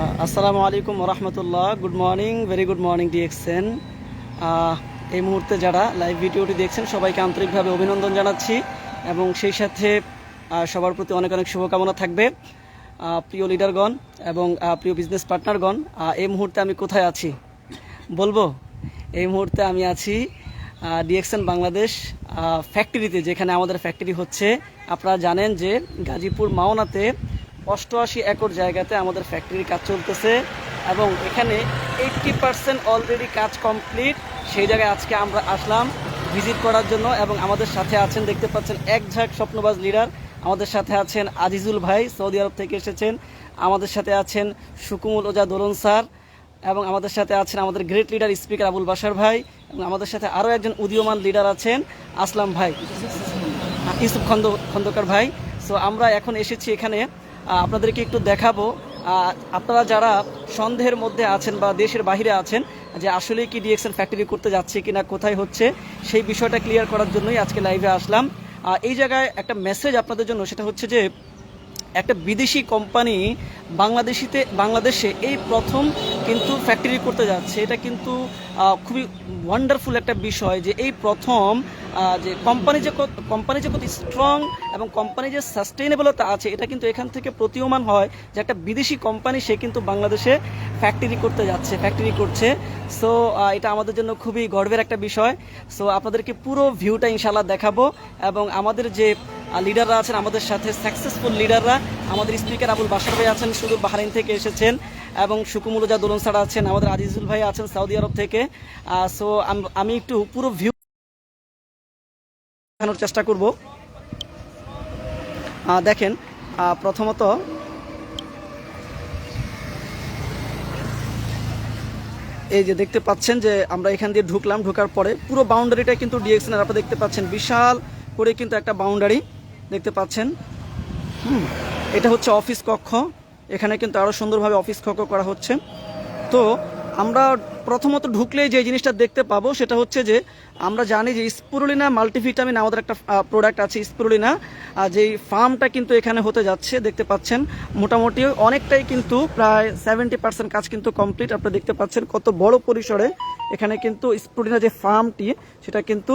আসসালামু আলাইকুম রহমতুল্লাহ good morning very good morning D X N এই মুহূর্তে যারা লাইভ ভিডিওটি দেখছেন, সবাইকে আন্তরিকভাবে অভিনন্দন জানাচ্ছি এবং সেই সাথে সবার প্রতি অনেক অনেক শুভকামনা থাকবে। প্রিয় লিডারগণ এবং প্রিয় বিজনেস পার্টনারগণ এই মুহূর্তে আমি কোথায় আছি? বলব, এই মুহূর্তে আমি আছি ডিএক্সএন বাংলাদেশ ফ্যাক্টরিতে যেখানে আমাদের ফ্যাক্টরি হচ্ছে। আপনারা জানেন যে গাজীপুর মাওনাতে অষ্টআশি একর জায়গাতে আমাদের ফ্যাক্টরির কাজ চলতেছে এবং এখানে এইটটি পার্সেন্ট অলরেডি কাজ কমপ্লিট সেই জায়গায় আজকে আমরা আসলাম ভিজিট করার জন্য এবং আমাদের সাথে আছেন, দেখতে পাচ্ছেন এক ঝাঁক স্বপ্নবাজ লিডার আমাদের সাথে আছেন আজিজুল ভাই, সৌদি আরব থেকে এসেছেন। আমাদের সাথে আছেন সুকুমুল ওজা দোলন স্যার এবং আমাদের সাথে আছেন আমাদের great leader speaker Abul Basar ভাই এবং আমাদের সাথে আরও একজন উদীয়মান লিডার আছেন আসলাম ভাই, ইউসুফ খন্দ খন্দকার ভাই। সো আমরা এখন এসেছি এখানে। আপনাদেরকে একটু দেখাবো। আপনারা যারা সন্দেহের মধ্যে আছেন বা দেশের বাইরে আছেন, যে আসলে কি ডিএক্সএন ফ্যাক্টরি করতে যাচ্ছে কিনা, কোথায় হচ্ছে, সেই বিষয়টা ক্লিয়ার করার জন্যই আজকে লাইভে আসলাম। এই জায়গায় একটা মেসেজ আপনাদের জন্য, সেটা হচ্ছে যে, একটা বিদেশি কোম্পানি বাংলাদেশিতে, বাংলাদেশে এই প্রথম কিন্তু ফ্যাক্টরি করতে যাচ্ছে। এটা কিন্তু খুবই ওয়ান্ডারফুল একটা বিষয় যে এই প্রথম যে কোম্পানি যে কোম্পানি যে কত স্ট্রং এবং কোম্পানি যে সাস্টেইনেবলতা আছে, এটা কিন্তু এখান থেকে প্রতীয়মান হয় যে একটা বিদেশি কোম্পানি সে কিন্তু বাংলাদেশে ফ্যাক্টরি করতে যাচ্ছে ফ্যাক্টরি করছে। সো এটা আমাদের জন্য খুবই গর্বের একটা বিষয়। সো আপনাদেরকে পুরো ভিউটা ইনশাল্লাহ দেখাবো এবং আমাদের যে লিডাররা আছেন, আমাদের সাথে সাকসেসফুল লিডাররা আমাদের স্পিকার আবুল বাসার ভাই আছেন, শুধু বাহারিন থেকে এসেছেন এবং সুকুমুলজা দোলন স্যার আছেন, আমাদের আজিজুল ভাই আছেন সৌদি আরব থেকে। সো আমি একটু পুরো ভিউ দেখানোর চেষ্টা করব। দেখেন প্রথমত এই যে দেখতে পাচ্ছেন যে আমরা এখান দিয়ে ঢুকলাম, ঢোকার পরে পুরো বাউন্ডারিটা কিন্তু ডিএক্সএন আপনারা দেখতে পাচ্ছেন। বিশাল করে কিন্তু একটা বাউন্ডারি দেখতে পাচ্ছেন। হুম, এটা হচ্ছে অফিস কক্ষ। এখানে কিন্তু আরও সুন্দরভাবে অফিস কক্ষ করা হচ্ছে। তো আমরা প্রথমত ঢুকলেই যে জিনিসটা দেখতে পাবো সেটা হচ্ছে যে আমরা জানি যে স্পুরুলিনা মাল্টিভিটামিন আমাদের একটা প্রোডাক্ট আছে স্পুরুলিনা। যেই ফার্মটা কিন্তু এখানে হতে যাচ্ছে, দেখতে পাচ্ছেন। মোটামুটি অনেকটাই কিন্তু প্রায় সেভেন্টি পার্সেন্ট কাজ কিন্তু কমপ্লিট আপনারা দেখতে পাচ্ছেন কত বড় পরিসরে এখানে কিন্তু স্পুরুলিনা যে ফার্মটি, সেটা কিন্তু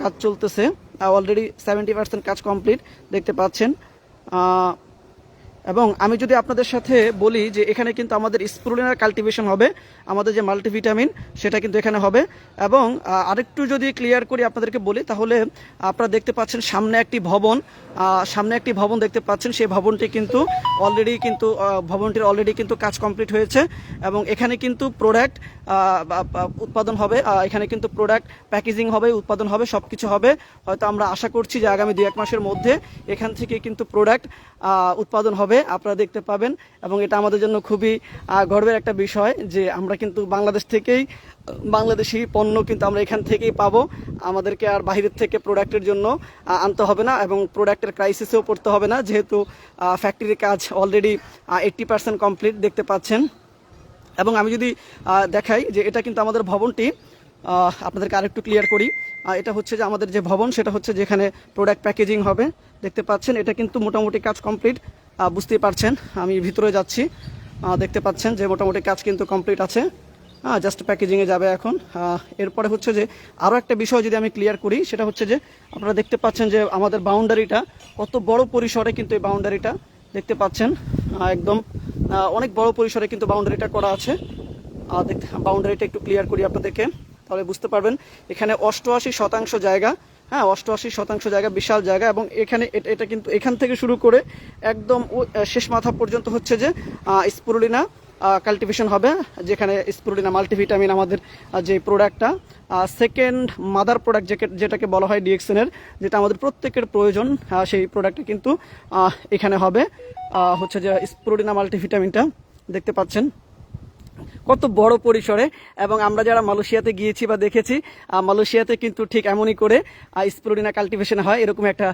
কাজ চলতেছে। অলরেডি সেভেন্টি পার্সেন্ট কাজ কমপ্লিট দেখতে পাচ্ছেন। এবং আমি যদি আপনাদের সাথে বলি যে এখানে কিন্তু আমাদের স্প্রুলিনার কাল্টিভেশন হবে, আমাদের যে মাল্টিভিটামিন সেটা কিন্তু এখানে হবে। এবং আরেকটু যদি ক্লিয়ার করি আপনাদেরকে বলি, তাহলে আপনারা দেখতে পাচ্ছেন সামনে একটি ভবন। সামনে একটি ভবন দেখতে পাচ্ছেন, সেই ভবনটি কিন্তু অলরেডি কিন্তু ভবনটির অলরেডি কিন্তু কাজ কমপ্লিট হয়েছে। এবং এখানে কিন্তু প্রোডাক্ট উৎপাদন হবে এখানে কিন্তু প্রোডাক্ট প্যাকেজিং হবে, উৎপাদন হবে সব কিছু হবে। হয়তো আমরা আশা করছি যে আগামী দু এক মাসের মধ্যে এখান থেকে কিন্তু প্রোডাক্ট উৎপাদন হবে। আপনারা দেখতে পাবেন এবং এটা আমাদের জন্য খুবই গর্বের একটা বিষয় যে আমরা কিন্তু বাংলাদেশ থেকেই, বাংলাদেশি পণ্য কিন্তু আমরা এখান থেকেই পাবো। আমাদেরকে আর বাইরের থেকে প্রোডাক্টের জন্য আনতে হবে না এবং প্রোডাক্টের ক্রাইসিসেও পড়তে হবে না। যেহেতু ফ্যাক্টরির কাজ অলরেডি এইট্টি পার্সেন্ট কমপ্লিট দেখতে পাচ্ছেন। এবং আমি যদি দেখাই যে এটা কিন্তু আমাদের ভবনটি আপনাদেরকে আরেকটু ক্লিয়ার করি। এটা হচ্ছে যে আমাদের যে ভবন, সেটা হচ্ছে যেখানে প্রোডাক্ট প্যাকেজিং হবে। দেখতে পাচ্ছেন, এটা কিন্তু মোটামুটি কাজ কমপ্লিট বুঝতেই পারছেন, আমি ভিতরে যাচ্ছি। দেখতে পাচ্ছেন যে মোটামুটি কাজ কিন্তু কমপ্লিট আছে। হ্যাঁ জাস্ট প্যাকেজিংয়ে যাবে এখন। এরপরে হচ্ছে যে আরও একটা বিষয় যদি আমি ক্লিয়ার করি, সেটা হচ্ছে যে আপনারা দেখতে পাচ্ছেন যে আমাদের বাউন্ডারিটা কত বড় পরিসরে কিন্তু এই বাউন্ডারিটা দেখতে পাচ্ছেন। একদম অনেক বড় পরিসরে কিন্তু বাউন্ডারিটা করা আছে। দেখতে বাউন্ডারিটা একটু ক্লিয়ার করি আপনাদেরকে, তাহলে বুঝতে পারবেন। এখানে অষ্টআশি শতাংশ জায়গা হ্যাঁ অষ্টআশি শতাংশ জায়গা, বিশাল জায়গা, এবং এখানে এটা- কিন্তু এখান থেকে শুরু করে একদম শেষ মাথা পর্যন্ত হচ্ছে যে স্পুরুলিনা কাল্টিভেশন হবে, যেখানে স্পুরুলিনা মাল্টিভিটামিন আমাদের যে প্রোডাক্টটা সেকেন্ড মাদার প্রোডাক্ট যেটাকে বলা হয় ডিএক্সএনের যেটা আমাদের প্রত্যেকের প্রয়োজন সেই প্রোডাক্টটা কিন্তু এখানে হবে হচ্ছে যে স্পুরুলিনা মাল্টিভিটামিনটা দেখতে পাচ্ছেন। কত বড় পরিসরে। এবং আমরা যারা মালয়েশিয়াতে গিয়েছি বা দেখেছি মালয়েশিয়াতে কিন্তু ঠিক এমনই করে স্প্রোডিনা কাল্টিভেশন হয়। এরকম একটা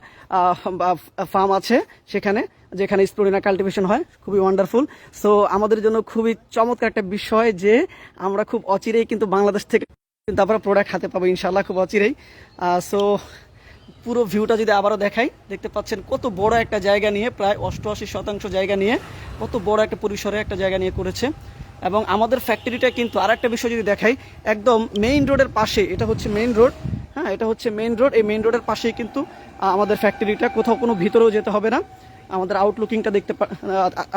ফার্ম আছে সেখানে, যেখানে স্প্রোডিনা কাল্টিভেশন হয়। খুবই ওয়ান্ডারফুল সো আমাদের জন্য খুবই চমৎকার একটা বিষয় যে, আমরা খুব অচিরেই কিন্তু বাংলাদেশ থেকে কিন্তু আমরা প্রোডাক্ট হাতে পাবো। ইনশাল্লাহ খুব অচিরেই। সো পুরো ভিউটা যদি আবারও দেখাই, দেখতে পাচ্ছেন কত বড় একটা জায়গা নিয়ে, প্রায় অষ্টআশি শতাংশ জায়গা নিয়ে, কত বড় একটা পরিসরে একটা জায়গা নিয়ে করেছে। এবং আমাদের ফ্যাক্টরিটা কিন্তু আর একটা বিষয় যদি দেখাই, একদম মেইন রোডের পাশে, এটা হচ্ছে মেইন রোড হ্যাঁ এটা হচ্ছে মেইন রোড এই মেইন রোডের পাশেই কিন্তু আমাদের ফ্যাক্টরিটা কোথাও কোনো ভিতরেও যেতে হবে না। আমাদের আউটলুকিংটা দেখতে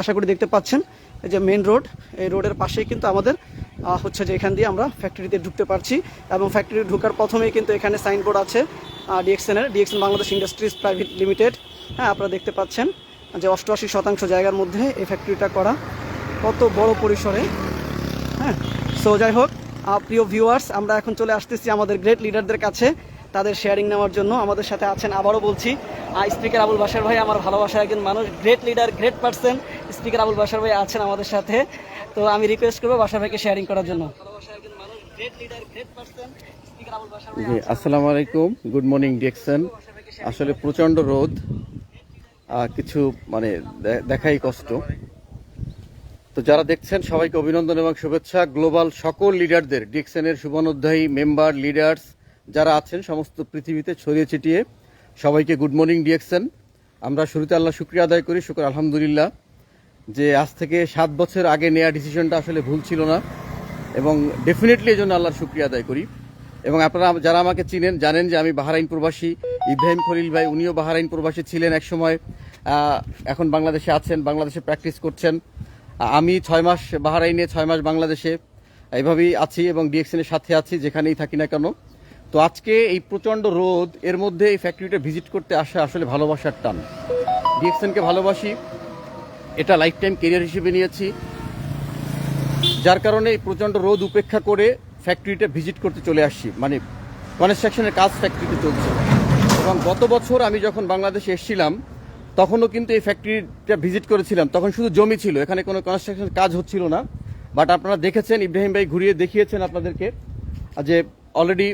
আশা করি দেখতে পাচ্ছেন, এই যে মেইন রোড এই রোডের পাশেই কিন্তু আমাদের হচ্ছে যে এখান দিয়ে আমরা ফ্যাক্টরিতে ঢুকতে পারছি এবং ফ্যাক্টরি ঢোকার প্রথমেই কিন্তু এখানে সাইনবোর্ড আছে ডিএক্সএনের D X N Bangladesh industries private limited হ্যাঁ আপনারা দেখতে পাচ্ছেন যে অষ্টআশি শতাংশ জায়গার মধ্যে এই ফ্যাক্টরিটা করা। কত বড় পরিসরে। হ্যাঁ সো যাই হোক প্রিয় ভিউয়ার্স আমরা এখন চলে আসতেছি আমাদের গ্রেট লিডারদের কাছে। তাদের শেয়ারিং নেওয়ার জন্য আমাদের সাথে আছেন, আবারও বলছি স্পিকার আবুল বাসার ভাই, আমার ভালোবাসার একজন মানুষ great leader great person speaker Abul Basar ভাই আছেন আমাদের সাথে। তো আমি রিকোয়েস্ট করব বাসার ভাইকে শেয়ারিং করার জন্য। জি, আসসালামু আলাইকুম গুড মর্নিং ডিকসন আসলে প্রচণ্ড রোদ কিছু মানে দেখাই কষ্ট। তো যারা দেখছেন, সবাইকে অভিনন্দন এবং শুভেচ্ছা। গ্লোবাল সকল লিডারদের, ডিকসনের শুভানুধ্যায়ী মেম্বার, লিডার্স যারা আছেন সমস্ত পৃথিবীতে ছড়িয়ে ছিটিয়ে, সবাইকে গুড মর্নিং ডিএক্সন আমরা শুরুতে আল্লাহ শুক্রিয়া আদায় করি, শুক্র আলহামদুলিল্লাহ, যে আজ থেকে সাত বছর আগে নেওয়া ডিসিশনটা আসলে ভুল ছিল না এবং ডেফিনেটলি এই জন্য আল্লাহর শুক্রিয়া আদায় করি। এবং আপনারা যারা আমাকে চিনেন, জানেন যে আমি বাহারাইন প্রবাসী, ইব্রাহিম খলিল ভাই, উনিও বাহারাইন প্রবাসী ছিলেন একসময়। এখন বাংলাদেশে আছেন, বাংলাদেশে প্র্যাকটিস করছেন। আমি ছয় মাস বাহারাইনে, ছয় মাস বাংলাদেশে এইভাবেই আছি এবং ডিএক্সএনের সাথে আছি, যেখানেই থাকি না কেন। তো আজকে এই প্রচণ্ড রোদ, এর মধ্যে এই ফ্যাক্টরিটা ভিজিট করতে আসা আসলে ভালোবাসার টান। ডিএক্সএনকে ভালোবাসি, এটা লাইফ টাইম কেরিয়ার হিসেবে নিয়েছি। যার কারণে এই প্রচণ্ড রোদ উপেক্ষা করে ফ্যাক্টরিটা ভিজিট করতে চলে আসছি মানে কনস্ট্রাকশনের কাজ ফ্যাক্টরিতে চলছে। এবং গত বছর আমি যখন বাংলাদেশে এসেছিলাম তখনও কিন্তু এই ফ্যাক্টরিটা ভিজিট করেছিলাম। তখন শুধু জমি ছিল, এখানে কোনো কনস্ট্রাকশন কাজ হচ্ছিল না। বাট আপনারা দেখেছেন, ইব্রাহিম ভাই ঘুরিয়ে দেখিয়েছেন আপনাদেরকে, যে অলরেডি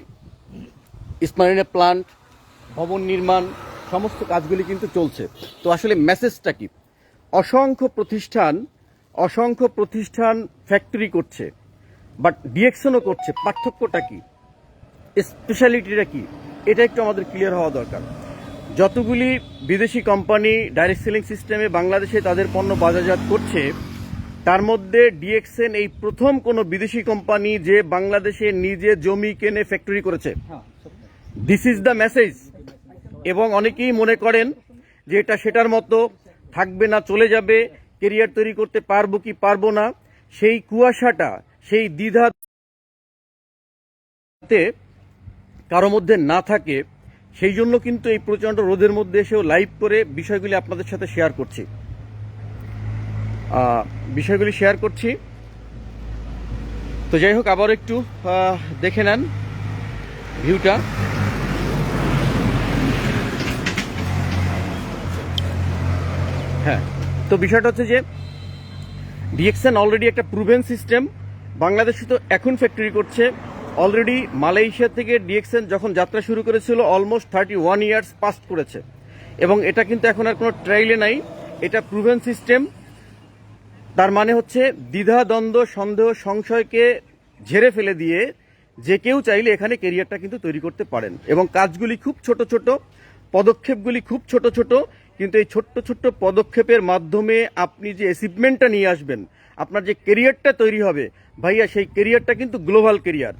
ইসমাইনের প্লান্ট ভবন নির্মাণ, সমস্ত কাজগুলি কিন্তু চলছে। তো আসলে মেসেজটা কি? অসংখ্য প্রতিষ্ঠান অসংখ্য প্রতিষ্ঠান ফ্যাক্টরি করছে বাট ডিএকশনও করছে। পার্থক্যটা কি? স্পেশালিটিটা কি? এটা একটু আমাদের ক্লিয়ার হওয়া দরকার। যতগুলি বিদেশি কোম্পানি ডাইরেক্ট সেলিং সিস্টেমে বাংলাদেশে তাদের পণ্য বাজারজাত করছে, তার মধ্যে ডিএক্সএন এই প্রথম কোনো বিদেশি কোম্পানি যে বাংলাদেশে নিজে জমি কেনে ফ্যাক্টরি করেছে। দিস ইজ দ্য মেসেজ এবং অনেকেই মনে করেন যে এটা সেটার মতো, থাকবে না, চলে যাবে কেরিয়ার তৈরি করতে পারব কি পারব না, সেই কুয়াশাটা, সেই দ্বিধা তে কারও মধ্যে না থাকে। সেই জন্য কিন্তু এই প্রচণ্ড রোদের মধ্যে এসেও লাইভ করে বিষয়গুলি আপনাদের সাথে শেয়ার করছি। বিষয়গুলি শেয়ার করছি। তো যাই হোক, আবার একটু দেখে নেন ভিউটা। হ্যাঁ তো বিষয়টা হচ্ছে যে ডিএক্সএন অলরেডি একটা প্রুভেন সিস্টেম বাংলাদেশে তো এখন ফ্যাক্টরি করছে। অলরেডি মালয়েশিয়া থেকে ডিএক্সএন যখন যাত্রা শুরু করেছিল almost thirty one years past করেছে। এবং এটা কিন্তু এখন আর কোনো ট্রাইলে নাই। এটা প্রুভেন সিস্টেম তার মানে হচ্ছে দ্বিধা, দ্বন্দ্ব, সন্দেহ, সংশয়কে ঝেড়ে ফেলে দিয়ে যে কেউ চাইলে এখানে কেরিয়ারটা কিন্তু তৈরি করতে পারেন। এবং কাজগুলি খুব ছোট ছোট, পদক্ষেপগুলি খুব ছোট ছোট, কিন্তু এই ছোট্ট ছোট্ট পদক্ষেপের মাধ্যমে আপনি যে অ্যাচিভমেন্টটা নিয়ে আসবেন, আপনার যে কেরিয়ারটা তৈরি হবে, ভাইয়া সেই কেরিয়ারটা কিন্তু গ্লোবাল কেরিয়ার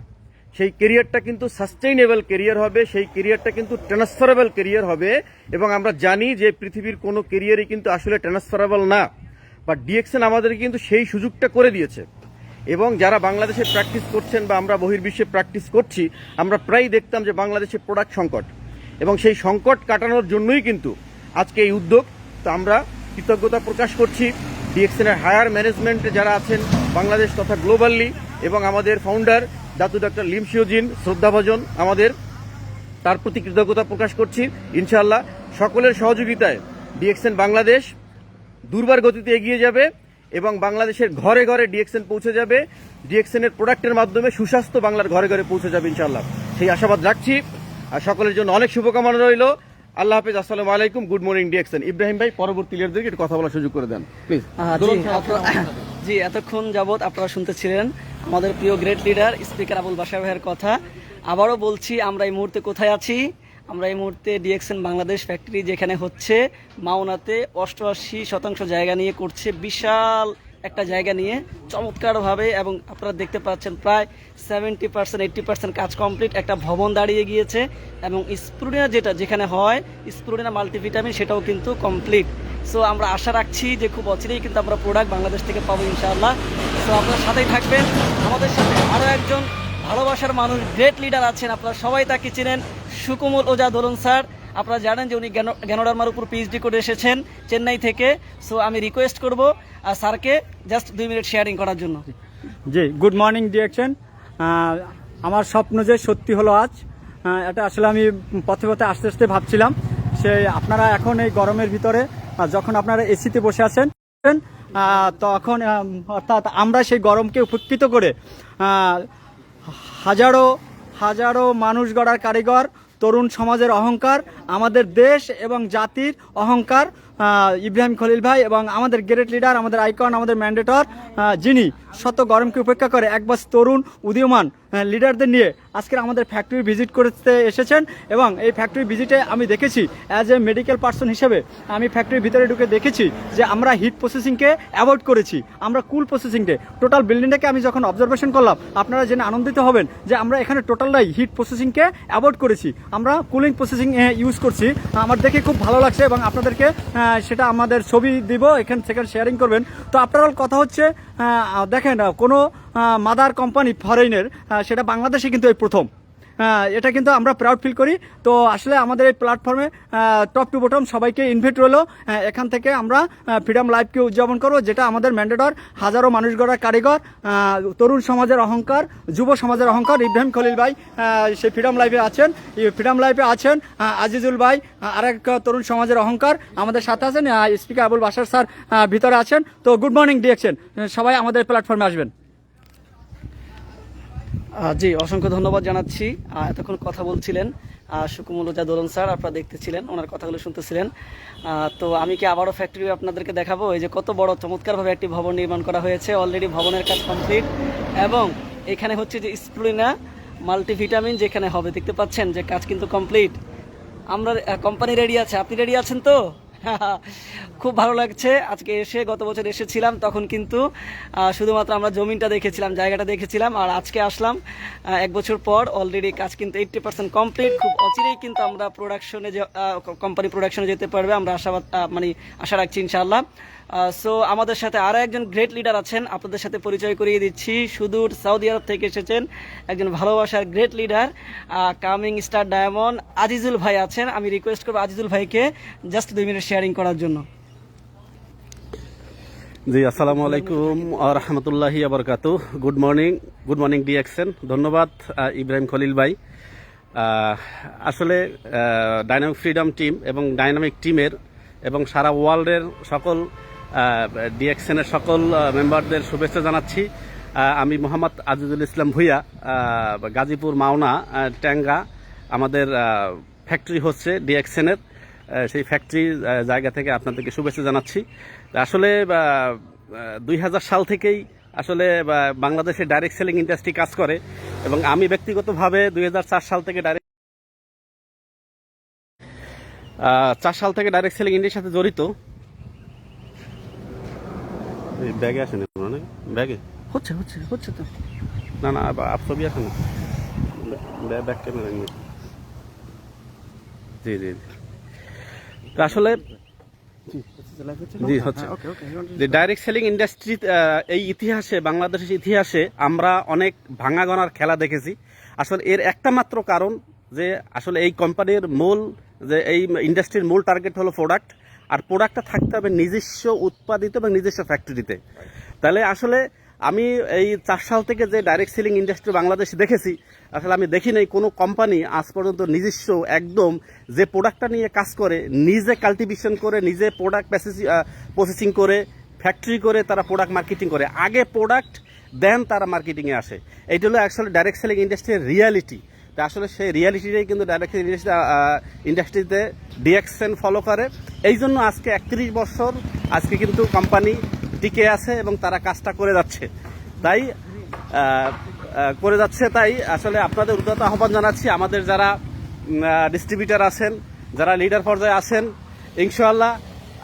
সেই কেরিয়ারটা কিন্তু সাস্টেইনেবল কেরিয়ার হবে, সেই কেরিয়ারটা কিন্তু ট্রান্সফারেবল কেরিয়ার হবে এবং আমরা জানি যে পৃথিবীর কোনো কেরিয়ারই কিন্তু আসলে ট্রান্সফারেবল না। বা ডিএক্সএন আমাদেরকে কিন্তু সেই সুযোগটা করে দিয়েছে। এবং যারা বাংলাদেশে প্র্যাকটিস করছেন বা আমরা বহির্বিশ্বে প্র্যাকটিস করছি, আমরা প্রায় দেখতাম যে বাংলাদেশে প্রোডাক্ট সংকট। এবং সেই সংকট কাটানোর জন্যই কিন্তু আজকে এই উদ্যোগ। তো আমরা কৃতজ্ঞতা প্রকাশ করছি। ডিএক্সএন এর হায়ার ম্যানেজমেন্টে যারা আছেন, বাংলাদেশ তথা গ্লোবালি এবং আমাদের ফাউন্ডার দাতু ডক্টর লিমশিওজিন শ্রদ্ধাভাজন আমাদের। তার প্রতি কৃতজ্ঞতা প্রকাশ করছি। ইনশাআল্লাহ সকলের সহযোগিতায় ডিএক্সএন বাংলাদেশ দুর্বার গতিতে এগিয়ে যাবে এবং বাংলাদেশের ঘরে ঘরে ডিএক্সএন পৌঁছে যাবে। ডিএক্সএন এর প্রোডাক্টের মাধ্যমে সুস্বাস্থ্য বাংলার ঘরে ঘরে পৌঁছে যাবে ইনশাআল্লাহ। সেই আশাবাদ রাখছি। আর সকলের জন্য অনেক শুভকামনা রইল। আল্লাহ হাফিজ আসসালামু আলাইকুম গুড মর্নিং ডিএক্সএন। ইব্রাহিম ভাই পরবর্তী লিডারদেরকে একটু কথা বলার সুযোগ করে দেন প্লিজ জি, এতক্ষণ যাবৎ আপনারা শুনতেছিলেন আমাদের প্রিয় গ্রেট লিডার স্পিকার আবুল বাসার ভাইয়ের কথা। আবারও বলছি, আমরা এই মুহূর্তে কোথায় আছি? আমরা এই মুহূর্তে ডিএক্সএন বাংলাদেশ ফ্যাক্টরি যেখানে হচ্ছে মাওনাতে অষ্টআশি শতাংশ জায়গা নিয়ে করছে বিশাল একটা জায়গা নিয়ে চমৎকারভাবে এবং আপনারা দেখতে পাচ্ছেন প্রায় সেভেন্টি পার্সেন্ট এইট্টি পার্সেন্ট কাজ কমপ্লিট একটা ভবন দাঁড়িয়ে গিয়েছে এবং স্প্রুডিনা যেটা, যেখানে হয় স্প্রুডিনা মাল্টিভিটামিন সেটাও কিন্তু কমপ্লিট সো আমরা আশা রাখছি যে খুব অচিরেই কিন্তু আমরা প্রোডাক্ট বাংলাদেশ থেকে পাবো ইনশাআল্লাহ। সো আপনার সাথেই থাকবেন। আমাদের সাথে আরও একজন ভালোবাসার মানুষ গ্রেট লিডার আছেন, আপনারা সবাই তাকে চেনেন, সুকুমল ওজা দোলন স্যার। আপনারা জানেন যে উনি জ্ঞান- জ্ঞানোডার্মার উপর পিএইচডি করে এসেছেন চেন্নাই থেকে। সো আমি রিকোয়েস্ট করব আর স্যারকে জাস্ট দুই মিনিট শেয়ারিং করার জন্য। জি গুড মর্নিং ডিরেকশন আমার স্বপ্ন যে সত্যি হলো আজ এটা আসলে আমি পথে পথে আস্তে আস্তে ভাবছিলাম। সে আপনারা এখন এই গরমের ভিতরে যখন আপনারা এসিতে বসে আছেন তখন অর্থাৎ আমরা সেই গরমকে উপকৃত করে হাজারো হাজারো মানুষ গড়ার কারিগর তরুণ সমাজের অহংকার আমাদের দেশ এবং জাতির অহংকার ইব্রাহিম খলিল ভাই এবং আমাদের গ্রেট লিডার, আমাদের আইকন, আমাদের ম্যান্ডেটর যিনি শত গরমকে উপেক্ষা করে একবার তরুণ, উদীয়মান লিডারদের নিয়ে আজকের আমাদের ফ্যাক্টরি ভিজিট করতে এসেছেন এবং এই ফ্যাক্টরি ভিজিটে আমি দেখেছি অ্যাজ এ মেডিকেল পার্সন হিসেবে আমি ফ্যাক্টরির ভিতরে ঢুকে দেখেছি যে আমরা হিট প্রসেসিংকে অ্যাভয়েড করেছি, আমরা কুল প্রসেসিংকে টোটাল বিল্ডিংটাকে আমি যখন অবজারভেশন করলাম, আপনারা জেনে আনন্দিত হবেন যে আমরা এখানে টোটালটাই হিট প্রসেসিংকে অ্যাভয়েড করেছি। আমরা কুলিং প্রসেসিং ইউজ করছি। আমার দেখে খুব ভালো লাগছে এবং আপনাদেরকে সেটা আমাদের ছবি দিব, এখান সেখানে শেয়ারিং করবেন। তো আপনার কথা হচ্ছে দেখেন, কোনো মাদার কোম্পানি ফরেনের সেটা বাংলাদেশে কিন্তু এই প্রথম। এটা কিন্তু আমরা প্রাউড ফিল করি। তো আসলে আমাদের এই প্ল্যাটফর্মে টপ টু বটম সবাইকে ইনভাইট রইল। এখান থেকে আমরা ফ্রিডম লাইফকে উদযাপন করব, যেটা আমাদের ম্যান্ডেটর হাজারো মানুষ গড়ার কারিগর তরুণ সমাজের অহংকার, যুব সমাজের অহংকার। ইব্রাহিম খলিল ভাই সেই ফ্রিডম লাইফে আছেন। ফ্রিডম লাইফে আছেন আজিজুল ভাই আরেক তরুণ সমাজের অহংকার। আমাদের সাথে আছেন স্পিকার আবুল বাসার স্যার ভিতরে আছেন। তো গুড মর্নিং ডিরেকশন সবাই আমাদের প্ল্যাটফর্মে আসবেন। জি অসংখ্য ধন্যবাদ জানাচ্ছি। এতক্ষণ কথা বলছিলেন আহ, সুকুমল ওজা দোলন স্যার আপনারা দেখতেছিলেন ওনার কথাগুলো শুনতেছিলেন। তো আমি কি আবারও ফ্যাক্টরি আপনাদেরকে দেখাবো? এই যে কত বড় চমৎকারভাবে একটি ভবন নির্মাণ করা হয়েছে অলরেডি ভবনের কাজ কমপ্লিট এবং এখানে হচ্ছে যে স্প্রুলিনা মাল্টিভিটামিন যেখানে হবে দেখতে পাচ্ছেন যে কাজ কিন্তু কমপ্লিট আমরা কোম্পানি রেডি আছে আপনি রেডি আছেন তো? খুব ভালো লাগছে। আজকে এসে গত বছর এসেছিলাম, তখন কিন্তু শুধুমাত্র আমরা জমিনটা দেখেছিলাম, জায়গাটা দেখেছিলাম, আর আজকে আসলাম এক বছর পর অলরেডি কাজ কিন্তু এইট্টি পার্সেন্ট কমপ্লিট খুব অচিরেই কিন্তু আমরা প্রোডাকশনে কোম্পানি প্রোডাকশনে যেতে পারবে, আমরা আশাবাদ মানে আশা রাখছি ইনশাআল্লাহ। সো আমাদের সাথে আরও একজন গ্রেট লিডার আছেন। আপনাদের সাথে পরিচয় করিয়ে দিচ্ছি। সুদূর সৌদি আরব থেকে এসেছেন একজন ভালোবাসার great leader coming star diamond Azizul ভাই আছেন। আমি রিকোয়েস্ট করব আজিজুল ভাইকে জাস্ট দুই মিনিট শেয়ারিং করার জন্য। জি, আসসালামু আলাইকুম রহমতুল্লাহি আবরকাতু good morning good morning D X N ধন্যবাদ ইব্রাহিম খলিল ভাই। আসলে ডাইনামিক ফ্রিডম টিম এবং ডাইনামিক টিমের এবং সারা ওয়ার্ল্ডের সকল ডিএক্সেনের সকল মেম্বারদের শুভেচ্ছা জানাচ্ছি। আমি মোহাম্মদ আজিজুল ইসলাম ভুইয়া গাজীপুর মাওনা ট্যাঙ্গা, আমাদের ফ্যাক্টরি হচ্ছে ডিএক্সেনের সেই ফ্যাক্টরি জায়গা থেকে আপনাদেরকে শুভেচ্ছা জানাচ্ছি। আসলে দুই হাজার সাল থেকেই আসলে বাংলাদেশে ডাইরেক্ট সেলিং ইন্ডাস্ট্রি কাজ করে এবং আমি ব্যক্তিগতভাবে দুই হাজার চার সাল থেকে ডাইরেক্ট চার সাল থেকে ডাইরেক্ট সেলিং ইন্ডাস্ট্রির সাথে জড়িত। ব্যাগে আসেন ব্যাগে? হচ্ছে হচ্ছে হচ্ছে তো। না না আপ ছবি আছে না। ব্যাক ক্যামেরা নিয়ে। জি জি জি। আসলে জি হচ্ছে যে ডাইরেক্ট সেলিং ইন্ডাস্ট্রি এই ইতিহাসে বাংলাদেশের ইতিহাসে আমরা অনেক ভাঙা গনার খেলা দেখেছি। আসলে এর একটা মাত্র কারণ যে আসলে এই কোম্পানির মূল যে এই ইন্ডাস্ট্রির মূল টার্গেট হলো প্রোডাক্ট আর প্রোডাক্টটা থাকতে হবে নিজস্ব উৎপাদিত এবং নিজস্ব ফ্যাক্টরিতে তাহলে আসলে আমি এই চার সাল থেকে যে ডাইরেক্ট সেলিং ইন্ডাস্ট্রি বাংলাদেশে দেখেছি, আসলে আমি দেখি নাই কোনো কোম্পানি আজ পর্যন্ত নিজস্ব একদম যে প্রোডাক্টটা নিয়ে কাজ করে, নিজে কাল্টিভেশন করে, নিজে প্রোডাক্ট প্রসেসিং করে ফ্যাক্টরি করে তারা প্রোডাক্ট মার্কেটিং করে। আগে প্রোডাক্ট দেন তারা মার্কেটিংয়ে আসে। এইটা হলো অ্যাকচুয়ালি ডাইরেক্ট সেলিং ইন্ডাস্ট্রির রিয়ালিটি তা আসলে সেই রিয়ালিটিটাই কিন্তু ডাইরেক্ট ইন্ডাস্ট্রিতে ডিএক্সএন ফলো করে। এই জন্য আজকে একত্রিশ বছর আজকে কিন্তু কোম্পানি টিকে আছে এবং তারা কাজটা করে যাচ্ছে। তাই করে যাচ্ছে তাই আসলে আপনাদের উদ্যত আহ্বান জানাচ্ছি, আমাদের যারা ডিস্ট্রিবিউটার আছেন, যারা লিডার পর্যায়ে আছেন, ইনশাআল্লাহ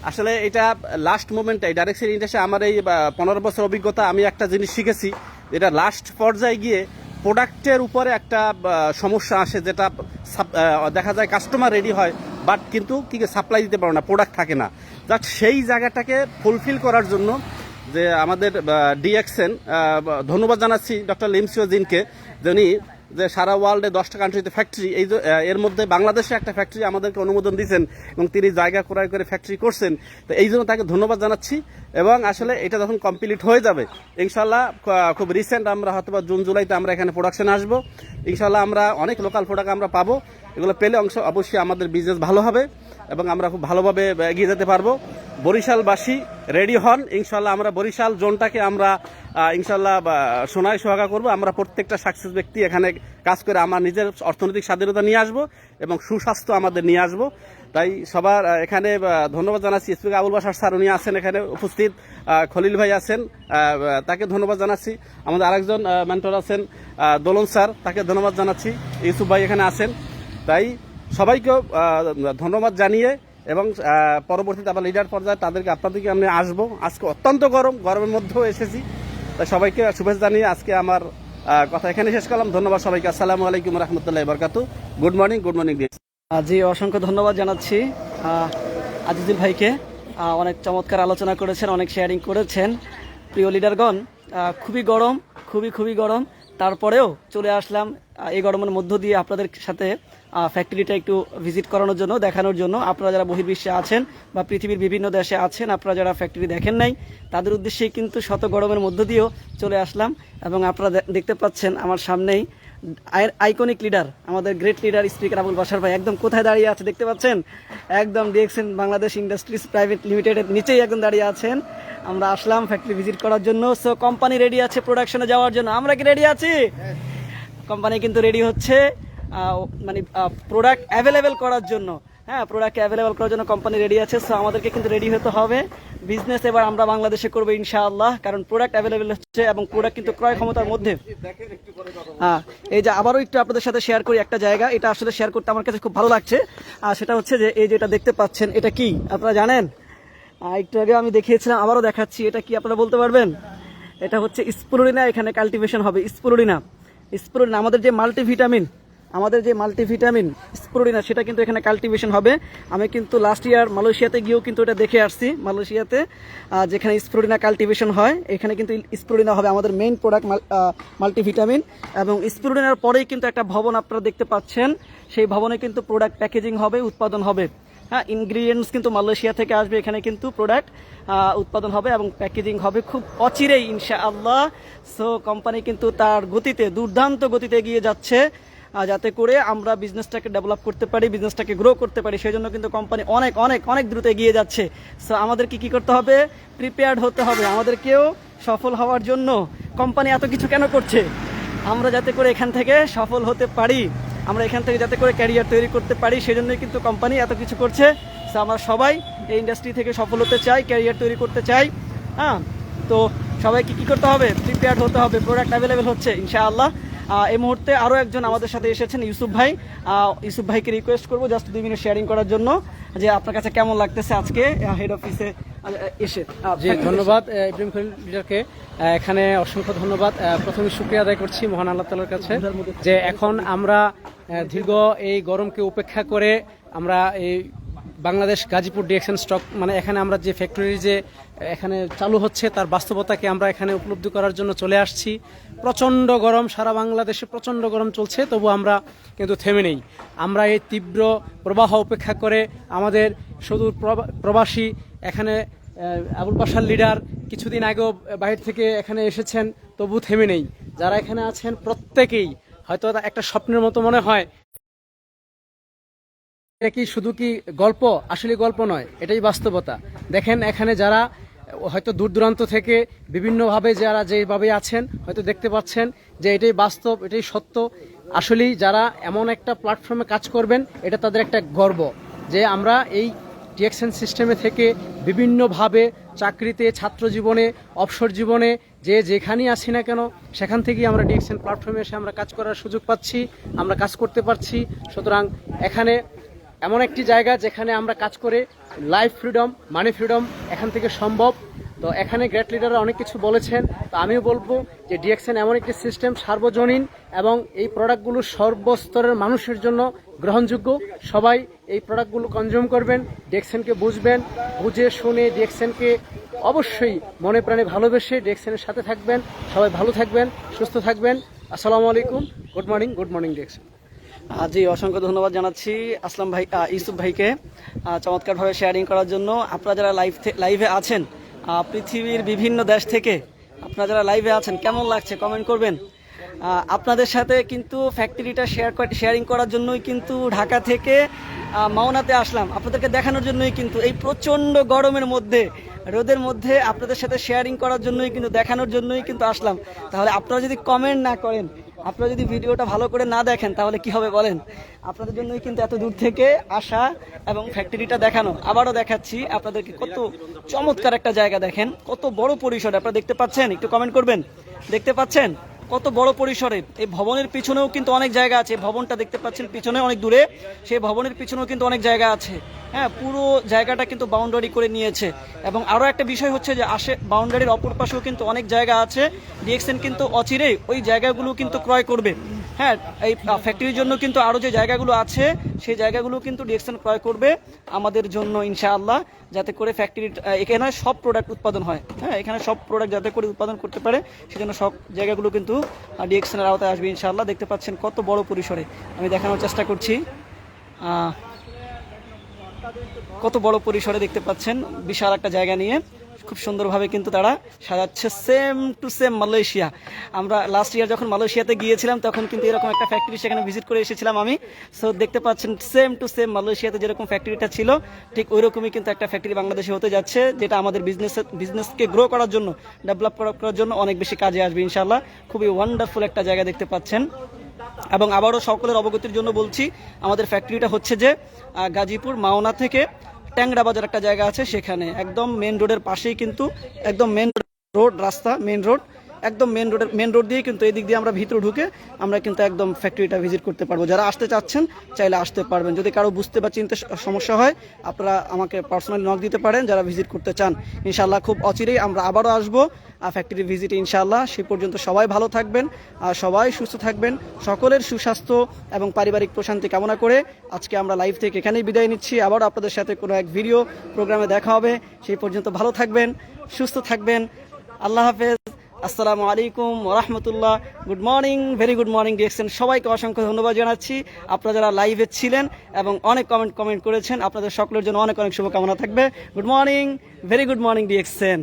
আসলে এটা লাস্ট মোমেন্টে ডাইরেক্ট সেল ইন্ডাস্ট্রি আমার এই পনেরো বছর অভিজ্ঞতা, আমি একটা জিনিস শিখেছি এটা লাস্ট পর্যায়ে গিয়ে প্রোডাক্টের উপরে একটা সমস্যা আসে যেটা দেখা যায় কাস্টমার রেডি হয় বাট কিন্তু কি সাপ্লাই দিতে পারো না প্রোডাক্ট থাকে না। জাস্ট সেই জায়গাটাকে ফুলফিল করার জন্য যে আমাদের ডিএক্সেন ধন্যবাদ জানাচ্ছি ডক্টর লিমসিও যিনি যে সারা ওয়ার্ল্ডে দশটা কান্ট্রিতে ফ্যাক্টরি এই এর মধ্যে বাংলাদেশে একটা ফ্যাক্টরি আমাদেরকে অনুমোদন দিয়েছেন এবং তিনি জায়গা ক্রয় করে ফ্যাক্টরি করছেন। তো এই জন্য তাকে ধন্যবাদ জানাচ্ছি এবং আসলে এটা যখন কমপ্লিট হয়ে যাবে ইনশাল্লাহ খুব রিসেন্ট আমরা হয়তো বা জুন, জুলাইতে আমরা এখানে প্রোডাকশনে আসব। ইনশাল্লাহ আমরা অনেক লোকাল প্রোডাক্ট আমরা পাবো। এগুলো পেলে অংশ অবশ্যই আমাদের বিজনেস ভালো হবে এবং আমরা খুব ভালোভাবে এগিয়ে যেতে পারব। বরিশালবাসী রেডি হন। ইনশাল্লাহ আমরা বরিশাল জোনটাকে আমরা ইনশাল্লাহ সোনায় সোহাগা করব। আমরা প্রত্যেকটা সাকসেস ব্যক্তি এখানে কাজ করে আমার নিজের অর্থনৈতিক স্বাধীনতা নিয়ে আসব এবং সুস্বাস্থ্য আমাদের নিয়ে আসব। তাই সবার এখানে ধন্যবাদ জানাচ্ছি। স্পিকার আবুল বাসার স্যার উনি আছেন এখানে উপস্থিত। খলিল ভাই আছেন তাকে ধন্যবাদ জানাচ্ছি। আমাদের আরেকজন মেন্টর আছেন দোলন স্যার, তাকে ধন্যবাদ জানাচ্ছি। ইউসুফ ভাই এখানে আছেন। তাই সবাইকে ধন্যবাদ জানিয়ে এবং পরবর্তীতে আবার লিডার পর্যায়ে তাদেরকে আপনাদেরকে আমি আসব। আজকে অত্যন্ত গরম, গরমের মধ্যেও এসেছি। তাই সবাইকে শুভেচ্ছা জানিয়ে আজকে আমার কথা এখানে শেষ করলাম। ধন্যবাদ সবাইকে। আসসালামু আলাইকুম রহমতুল্লাহ বরকাত গুড মর্নিং গুড মর্নিং আজি জি, অসংখ্য ধন্যবাদ জানাচ্ছি আজিজুল ভাইকে। অনেক চমৎকার আলোচনা করেছেন, অনেক শেয়ারিং করেছেন। প্রিয় লিডারগণ খুবই গরম, খুবই খুবই গরম। তারপরেও চলে আসলাম এই গরমের মধ্য দিয়ে আপনাদের সাথে ফ্যাক্টরিটা একটু ভিজিট করানোর জন্য, দেখানোর জন্য। আপনারা যারা বহির্বিশ্বে আছেন বা পৃথিবীর বিভিন্ন দেশে আছেন, আপনারা যারা ফ্যাক্টরি দেখেন নাই, তাদের উদ্দেশ্যে কিন্তু শত গরমের মধ্য দিয়েও চলে আসলাম এবং আপনারা দেখতে পাচ্ছেন আমার সামনেই আইকনিক লিডার আমাদের great leader speaker Abul Basar ভাই একদম কোথায় দাঁড়িয়ে আছে দেখতে পাচ্ছেন? একদম দেখছেন বাংলাদেশ ইন্ডাস্ট্রিজ প্রাইভেট লিমিটেডের নিচেই একদম দাঁড়িয়ে আছেন। আমরা আসলাম ফ্যাক্টরি ভিজিট করার জন্য। সো কোম্পানি রেডি আছে প্রোডাকশনে যাওয়ার জন্য। আমরা কি রেডি আছি? কোম্পানি কিন্তু রেডি হচ্ছে মানে প্রোডাক্ট অ্যাভেলেবেল করার জন্য। হ্যাঁ প্রোডাক্ট অ্যাভেলেবেল করার জন্য কোম্পানি রেডি আছে সো আমাদেরকে কিন্তু রেডি হতে হবে। বিজনেস এবার আমরা বাংলাদেশে করব ইনশাআল্লাহ, কারণ প্রোডাক্ট অ্যাভেলেবেল হচ্ছে এবং প্রোডাক্ট কিন্তু ক্রয় ক্ষমতার মধ্যে। হ্যাঁ এই যে আবারও একটু আপনাদের সাথে শেয়ার করি একটা জায়গা, এটা আসলে শেয়ার করতে আমার কাছে খুব ভালো লাগছে। আর সেটা হচ্ছে যে, এই যেটা দেখতে পাচ্ছেন, এটা কি? আপনারা জানেন? একটু আগে আমি দেখিয়েছিলাম, আবারও দেখাচ্ছি, এটা কি আপনারা বলতে পারবেন? এটা হচ্ছে স্পুরুলিনা, এখানে কাল্টিভেশন হবে, স্পুরুলিনা। স্পুরুলিনা, আমাদের যে মাল্টিভিটামিন আমাদের যে মাল্টিভিটামিন স্প্রোডিনা সেটা কিন্তু এখানে কাল্টিভেশন হবে। আমি কিন্তু লাস্ট ইয়ার মালয়েশিয়াতে গিয়েও কিন্তু এটা দেখে আসছি। মালয়েশিয়াতে যেখানে স্পুরুলিনা কাল্টিভেশন হয়, এখানে কিন্তু স্পুরুলিনা হবে আমাদের মেইন প্রোডাক্ট মাল্টিভিটামিন এবং স্প্রোডিনার পরেই কিন্তু একটা ভবন আপনারা দেখতে পাচ্ছেন। সেই ভবনে কিন্তু প্রোডাক্ট প্যাকেজিং হবে, উৎপাদন হবে। হ্যাঁ ইনগ্রিডিয়েন্টস কিন্তু মালয়েশিয়া থেকে আসবে, এখানে কিন্তু প্রোডাক্ট উৎপাদন হবে এবং প্যাকেজিং হবে খুব অচিরেই, ইনশাআল্লাহ। সো কোম্পানি কিন্তু তার গতিতে, দুর্দান্ত গতিতে এগিয়ে যাচ্ছে। যাতে করে আমরা বিজনেসটাকে ডেভেলপ করতে পারি বিজনেসটাকে গ্রো করতে পারি, সেই জন্য কিন্তু কোম্পানি অনেক অনেক অনেক দ্রুত এগিয়ে যাচ্ছে। সো আমাদেরকে কি করতে হবে? প্রিপেয়ার্ড হতে হবে। আমাদেরকেও সফল হওয়ার জন্য কোম্পানি এত কিছু কেন করছে? আমরা যাতে করে এখান থেকে সফল হতে পারি, আমরা এখান থেকে যাতে করে ক্যারিয়ার তৈরি করতে পারি সেজন্যই কিন্তু কোম্পানি এত কিছু করছে। সো আমরা সবাই এই ইন্ডাস্ট্রি থেকে সফল হতে চাই ক্যারিয়ার তৈরি করতে চাই হ্যাঁ? তো সবাইকে কি করতে হবে? প্রিপেয়ার্ড হতে হবে। প্রোডাক্ট অ্যাভেলেবেল হচ্ছে, ইনশাআল্লাহ। এই মুহূর্তে আরও একজন আমাদের সাথে এসেছেন ইউসুফ ভাই। ইউসুফ ভাইকে রিকোয়েস্ট করব জাস্ট দুই মিনিট শেয়ারিং করার জন্য যে আপনার কাছে কেমন লাগতেছে আজকে হেড অফিসে এসে। জি ধন্যবাদ ইব্রাহিম খলিল লিডারকে এখানে অসংখ্য ধন্যবাদ। প্রথমে শুক্রিয়া আদায় করছি মহান আল্লাহ তালার কাছে যে এখন আমরা দীর্ঘ এই গরমকে উপেক্ষা করে আমরা এই বাংলাদেশ গাজীপুর ডিএকশন স্টক মানে এখানে আমরা যে ফ্যাক্টরি যে, এখানে চালু হচ্ছে, তার বাস্তবতাকে আমরা এখানে উপলব্ধি করার জন্য চলে আসছি। প্রচণ্ড গরম, সারা বাংলাদেশে প্রচণ্ড গরম চলছে, তবু আমরা কিন্তু থেমে নেই। আমরা এই তীব্র প্রবাহ উপেক্ষা করে আমাদের সুদূর প্রবা- প্রবাসী এখানে আবুল পাশার লিডার কিছুদিন আগেও বাইরে থেকে এখানে এসেছেন, তবু থেমে নেই। যারা এখানে আছেন, প্রত্যেকেই হয়তো একটা স্বপ্নের মতো মনে হয় এটা কি শুধু কি গল্প? আসলে গল্প নয়, এটাই বাস্তবতা। দেখেন, এখানে যারা, হয়তো দূর দূরান্ত থেকে বিভিন্নভাবে যারা যেভাবে আছেন, হয়তো দেখতে পাচ্ছেন যে এটাই বাস্তব, এটাই সত্য। আসলেই যারা এমন একটা প্ল্যাটফর্মে কাজ করবেন, এটা তাদের একটা গর্ব যে আমরা এই ডিএক্সএন সিস্টেমে থেকে বিভিন্নভাবে চাকরিতে, ছাত্র জীবনে, অবসর জীবনে, যে যেখানেই আসি না কেন, সেখান থেকেই আমরা ডিএক্সএন প্ল্যাটফর্মে এসে আমরা কাজ করার সুযোগ পাচ্ছি, আমরা কাজ করতে পারছি। সুতরাং এখানে এমন একটি জায়গা যেখানে আমরা কাজ করে লাইফ ফ্রিডম মানি ফ্রিডম এখান থেকে সম্ভব। তো এখানে গ্রেট লিডাররা অনেক কিছু বলেছেন। তো আমিও বলব যে ডিএক্সএন এমন একটি সিস্টেম সার্বজনীন এবং এই প্রোডাক্টগুলো সর্বস্তরের মানুষের জন্য গ্রহণযোগ্য। সবাই এই প্রোডাক্টগুলো কনজিউম করবেন ডিএক্সএনকে বুঝবেন, বুঝে শুনে ডিএক্সএনকে অবশ্যই মনে প্রাণে ভালোবেসে ডিএক্সএনের সাথে থাকবেন। সবাই ভালো থাকবেন, সুস্থ থাকবেন। আসসালামু আলাইকুম। Good morning good morning D X N জি অসংখ্য ধন্যবাদ জানাচ্ছি আসলাম ভাই ইউসুফ ভাইকে চমৎকারভাবে শেয়ারিং করার জন্য। আপনারা যারা লাইভ লাইভে আছেন পৃথিবীর বিভিন্ন দেশ থেকে আপনারা যারা লাইভে আছেন, কেমন লাগছে কমেন্ট করবেন। আপনাদের সাথে কিন্তু ফ্যাক্টরিটা শেয়ার শেয়ারিং করার জন্যই কিন্তু ঢাকা থেকে মাওনাতে আসলাম। আপনাদেরকে দেখানোর জন্যই কিন্তু এই প্রচণ্ড গরমের মধ্যে, রোদের মধ্যে আপনাদের সাথে শেয়ারিং করার জন্যই কিন্তু দেখানোর জন্যই কিন্তু আসলাম। তাহলে আপনারা যদি কমেন্ট না করেন আপনারা যদি ভিডিওটা ভালো করে না দেখেন, তাহলে কি হবে বলেন? আপনাদের জন্যই কিন্তু এত দূর থেকে আসা এবং ফ্যাক্টরিটা দেখানো। আবারও দেখাচ্ছি আপনাদেরকে কত চমৎকার একটা জায়গা দেখেন, কত বড় পরিসর। আপনারা দেখতে পাচ্ছেন? একটু কমেন্ট করবেন। দেখতে পাচ্ছেন? কত বড় পরিসরে। এই ভবনের পিছনেও কিন্তু অনেক জায়গা আছে। ভবনটা দেখতে পাচ্ছেন, পিছনে অনেক দূরে। সেই ভবনের পিছনেও কিন্তু অনেক জায়গা আছে। হ্যাঁ পুরো জায়গাটা কিন্তু বাউন্ডারি করে নিয়েছে। এবং আরও একটা বিষয় হচ্ছে যে আশে বাউন্ডারির অপর পাশেও কিন্তু অনেক জায়গা আছে। ডিএক্সএন কিন্তু অচিরেই ওই জায়গাগুলো কিন্তু ক্রয় করবে। হ্যাঁ এই ফ্যাক্টরির জন্য কিন্তু আরও যে জায়গাগুলো আছে, সেই জায়গাগুলো কিন্তু ডিএক্সএন ক্রয় করবে আমাদের জন্য ইনশাআল্লাহ। যাতে করে ফ্যাক্টরি এখানে সব প্রোডাক্ট উৎপাদন হয়। হ্যাঁ এখানে সব প্রোডাক্ট যাতে করে উৎপাদন করতে পারে, সেজন্য সব জায়গাগুলো কিন্তু ডিএক্সএনের আওতায় আসবে ইনশাআল্লাহ। দেখতে পাচ্ছেন কত বড় পরিসরে। আমি দেখানোর চেষ্টা করছি। কত বড় পরিসরে দেখতে পাচ্ছেন, বিশাল একটা জায়গা নিয়ে। খুব সুন্দরভাবে কিন্তু তারা সাজাচ্ছে সেম টু সেম মালয়েশিয়া। আমরা লাস্ট ইয়ার যখন মালয়েশিয়াতে গিয়েছিলাম, তখন কিন্তু এরকম একটা ফ্যাক্টরি সেখানে ভিজিট করে এসেছিলাম আমি। সো দেখতে পাচ্ছেন সেম টু সেম মালয়েশিয়াতে যেরকম ফ্যাক্টরিটা ছিল, ঠিক ওই রকমই কিন্তু একটা ফ্যাক্টরি বাংলাদেশে হতে যাচ্ছে, যেটা আমাদের বিজনেস বিজনেসকে গ্রো করার জন্য ডেভেলপ করার জন্য অনেক বেশি কাজে আসবে ইনশাল্লাহ খুবই ওয়ান্ডারফুল একটা জায়গা দেখতে পাচ্ছেন। এবং আবারও সকলের অবগতির জন্য বলছি, আমাদের ফ্যাক্টরিটা হচ্ছে যে গাজীপুর মাওনা থেকে। ট্যাংরা বাজার একটা জায়গা আছে সেখানে, একদম মেন রোডের পাশেই কিন্তু একদম মেন রোড রাস্তা মেন রোড একদম মেন রোডের মেন রোড দিয়ে কিন্তু এই দিক দিয়ে আমরা ভিতরে ঢুকে আমরা কিন্তু একদম ফ্যাক্টরিটা ভিজিট করতে পারব। যারা আসতে চাচ্ছেন, চাইলে আসতে পারবেন। যদি কারও বুঝতে বা চিনতে সমস্যা হয়, আপনারা আমাকে পার্সোনালি নক দিতে পারেন। যারা ভিজিট করতে চান ইনশাল্লাহ খুব অচিরেই আমরা আবারও আসব। ফ্যাক্টরি ভিজিট ইনশাআল্লাহ সে পর্যন্ত সবাই ভালো থাকবেন, আর সবাই সুস্থ থাকবেন। সকলের সুস্বাস্থ্য এবং পারিবারিক প্রশান্তি কামনা করে আজকে আমরা লাইভ থেকে এখানেই বিদায় নিচ্ছি। আবার আপনাদের সাথে কোনো এক ভিডিও প্রোগ্রামে দেখা হবে। সেই পর্যন্ত ভালো থাকবেন, সুস্থ থাকবেন। আল্লাহ হাফেজ। আসসালামু আলাইকুম রহমতুল্লাহ। Good morning very good morning D X N সবাইকে অসংখ্য ধন্যবাদ জানাচ্ছি। আপনারা যারা লাইভে ছিলেন এবং অনেক কমেন্ট কমেন্ট করেছেন, আপনাদের সকলের জন্য অনেক অনেক শুভকামনা থাকবে। Good morning very good morning D X N